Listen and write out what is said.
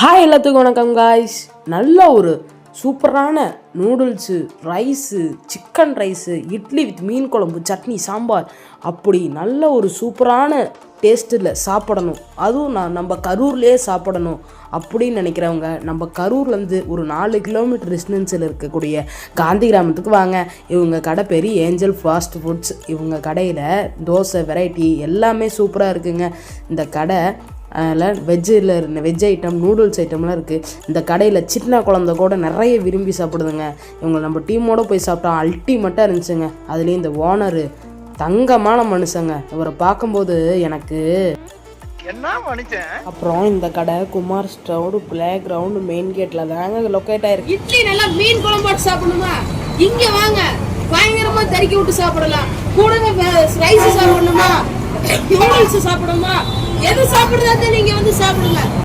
Hi எல்லாத்துக்கும் வணக்கம் guys நல்ல ஒரு சூப்பரான noodles rice chicken rice idli with மீன் குழம்பு சட்னி சாம்பார். அப்படி நல்ல ஒரு சூப்பரான டேஸ்ட்டில் சாப்பிடணும். அதுவும் நான் நம்ம கரூர்லேயே சாப்பிடணும் அப்படின்னு நினைக்கிறவங்க நம்ம கரூர்லேருந்து ஒரு நாலு கிலோமீட்டர் டிஸ்டன்ஸில் இருக்கக்கூடிய காந்தி கிராமத்துக்கு வாங்க. இவங்க கடை பெரிய ஏஞ்சல் ஃபாஸ்ட் ஃபுட்ஸ் இவங்க கடையில் தோசை வெரைட்டி எல்லாமே சூப்பராக இருக்குங்க. இந்த கடை அதில் வெஜ்ஜில் இருந்த வெஜ் ஐட்டம் நூடுல்ஸ் ஐட்டம்லாம் இருக்குது இந்த கடையில் சின்ன குழந்த கூட நிறைய விரும்பி சாப்பிடுதுங்க. இவங்க நம்ம டீமோட போய் சாப்பிட்டா அல்டிமேட்டாக இருந்துச்சுங்க. அதுலேயும் இந்த ஓனரு தங்கமான மனுஷங்க. இவரை பார்க்கும்போது எனக்கு அப்புறம் இந்த கடை குமார் ஸ்டவுடு பிளே கிரவுண்டு மெயின் கேட்டில் தாங்க லொக்கேட் ஆயிருக்கு. இட்லி நல்லா மீன் குழம்பு போட்டு சாப்பிடணுமா? இங்க வாங்க. பயங்கரமா தறிக்கி விட்டு சாப்பிடலாம். கூடவே ரைஸ் சாப்பிடணுமா? நூடுல்ஸ் சாப்பிடணுமா? எது சாப்பிடுறது நீங்க வந்து சாப்பிடுங்க.